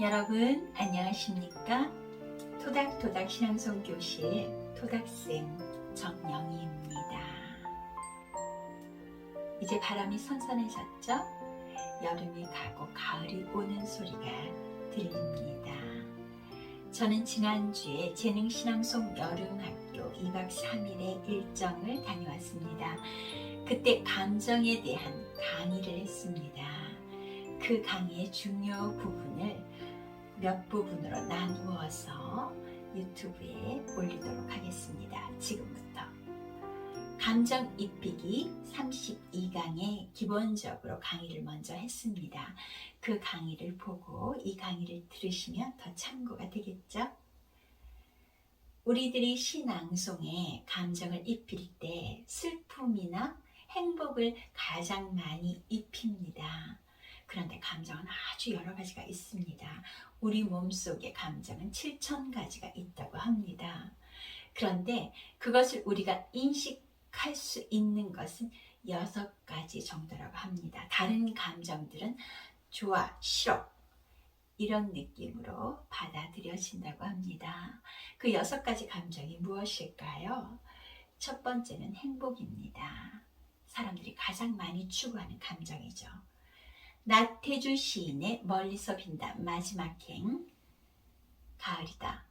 여러분 안녕하십니까? 토닥토닥 신앙송 교실 토닥쌤 정영희입니다. 이제 바람이 선선해졌죠? 여름이 가고 가을이 오는 소리가 들립니다. 저는 지난주에 재능신앙송 여름학교 2박 3일의 일정을 다녀왔습니다. 그때 감정에 대한 강의를 했습니다. 그 강의의 중요 부분을 몇 부분으로 나누어서 유튜브에 올리도록 하겠습니다. 지금부터. 감정 입히기 32강의 기본적으로 강의를 먼저 했습니다. 그 강의를 보고 이 강의를 들으시면 더 참고가 되겠죠? 우리들이 신앙송에 감정을 입힐 때 슬픔이나 행복을 가장 많이 입힙니다. 그런데 감정은 아주 여러 가지가 있습니다. 우리 몸속에 감정은 7천 가지가 있다고 합니다. 그런데 그것을 우리가 인식할 수 있는 것은 여섯 가지 정도라고 합니다. 다른 감정들은 좋아, 싫어 이런 느낌으로 받아들여진다고 합니다. 그 여섯 가지 감정이 무엇일까요? 첫 번째는 행복입니다. 사람들이 가장 많이 추구하는 감정이죠. 나태주 시인의 멀리서 빈다 마지막 행 가을이다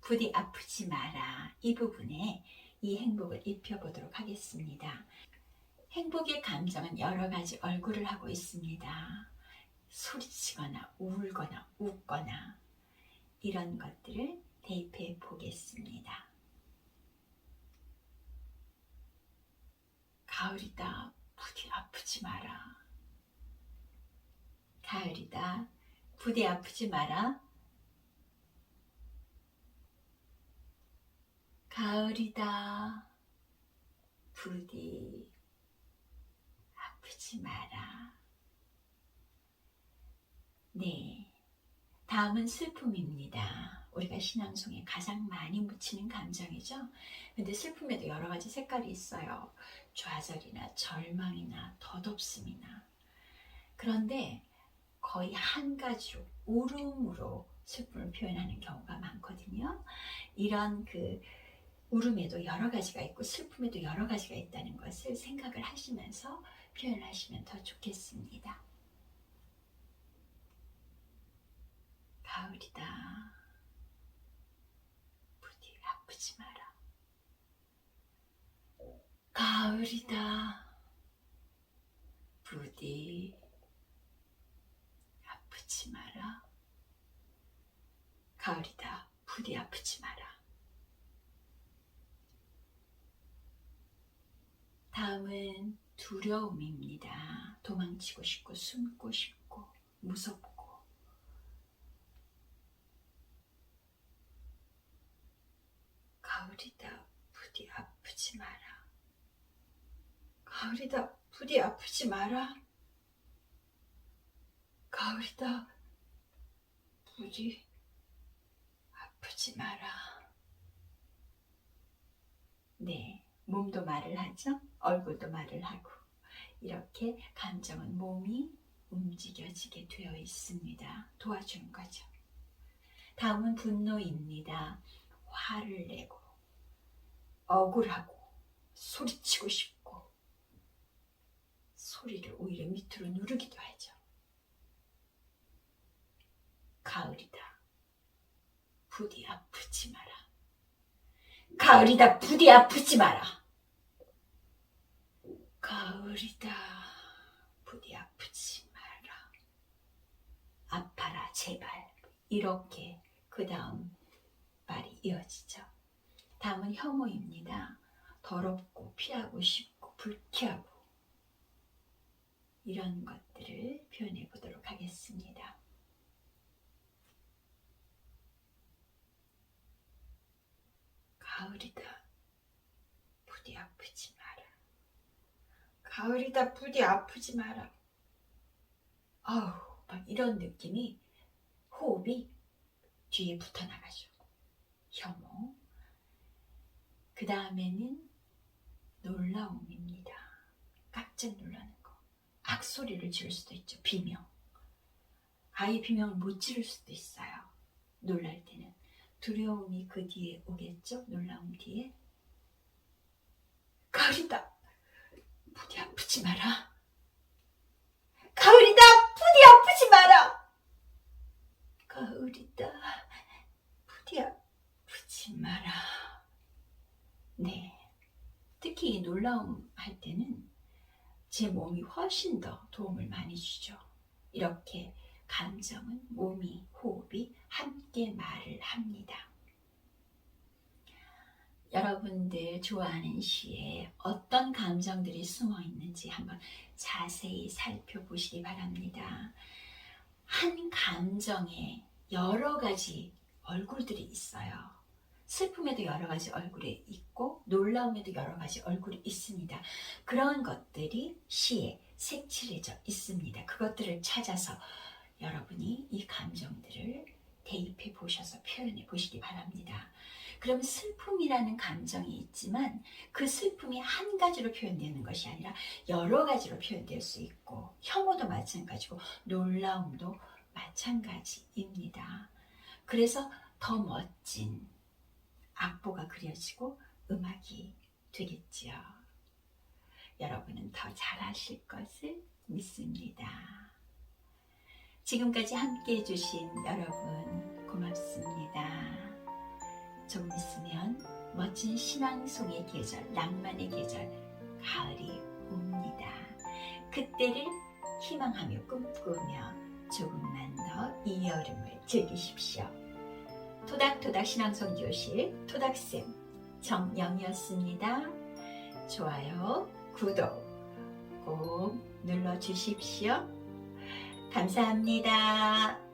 부디 아프지 마라 이 부분에 이 행복을 입혀보도록 하겠습니다. 행복의 감정은 여러 가지 얼굴을 하고 있습니다. 소리치거나 울거나 웃거나 이런 것들을 대입해 보겠습니다. 가을이다 부디 아프지 마라 가을이다. 부디 아프지 마라. 가을이다. 부디 아프지 마라. 네. 다음은 슬픔입니다. 우리가 신앙송에 가장 많이 묻히는 감정이죠. 근데 슬픔에도 여러 가지 색깔이 있어요. 좌절이나 절망이나 덧없음이나. 그런데 거의 한 가지로 울음으로 슬픔을 표현하는 경우가 많거든요. 이런 그 울음에도 여러 가지가 있고 슬픔에도 여러 가지가 있다는 것을 생각을 하시면서 표현하시면 더 좋겠습니다. 가을이다. 부디 아프지 마라. 가을이다. 부디 아프지 마라. 가을이다. 부디 아프지 마라. 다음은 두려움입니다. 도망치고 싶고 숨고 싶고 무섭고 가을이다. 부디 아프지 마라. 가을이다. 부디 아프지 마라. 가을이다. 부디 아프지 마라. 네, 몸도 말을 하죠. 얼굴도 말을 하고 이렇게 감정은 몸이 움직여지게 되어 있습니다. 도와주는 거죠. 다음은 분노입니다. 화를 내고 억울하고 소리치고 싶고 소리를 오히려 밑으로 누르기도 하죠. 가을이다. 부디 아프지 마라. 가을이다. 부디 아프지 마라. 가을이다. 부디 아프지 마라. 아파라, 제발. 이렇게 그 다음 말이 이어지죠. 다음은 혐오입니다. 더럽고 피하고 싶고 불쾌하고 이런 것들을 표현해 보도록 하겠습니다. 가을이다. 부디 아프지 마라. 가을이다. 부디 아프지 마라. 아우, 막 이런 느낌이 호흡이 뒤에 붙어 나가죠. 혐오. 그 다음에는 놀라움입니다. 깜짝 놀라는 거. 악소리를 지를 수도 있죠. 비명. 아이 비명을 못 지를 수도 있어요. 놀랄 때는. 두려움이 그 뒤에 오겠죠? 놀라움 뒤에. 가을이다. 부디 아프지 마라. 가을이다. 부디 아프지 마라. 가을이다. 부디 아프지 마라. 네. 특히 이 놀라움 할 때는 제 몸이 훨씬 더 도움을 많이 주죠. 이렇게 감정은 몸이, 호흡이 함께 말을 합니다. 여러분들 좋아하는 시에 어떤 감정들이 숨어 있는지 한번 자세히 살펴보시기 바랍니다. 한 감정에 여러 가지 얼굴들이 있어요. 슬픔에도 여러 가지 얼굴이 있고 놀라움에도 여러 가지 얼굴이 있습니다. 그런 것들이 시에 색칠해져 있습니다. 그것들을 찾아서 여러분이 이 감정들을 대입해 보셔서 표현해 보시기 바랍니다. 그럼 슬픔이라는 감정이 있지만 그 슬픔이 한 가지로 표현되는 것이 아니라 여러 가지로 표현될 수 있고 혐오도 마찬가지고 놀라움도 마찬가지입니다. 그래서 더 멋진 악보가 그려지고 음악이 되겠지요. 여러분은 더 잘하실 것을 믿습니다. 지금까지 함께 해주신 여러분 고맙습니다. 조금 있으면 멋진 신앙송의 계절, 낭만의 계절, 가을이 옵니다. 그때를 희망하며 꿈꾸며 조금만 더 이 여름을 즐기십시오. 토닥토닥 신앙송 교실 토닥쌤 정영이었습니다. 좋아요, 구독 꼭 눌러주십시오. 감사합니다.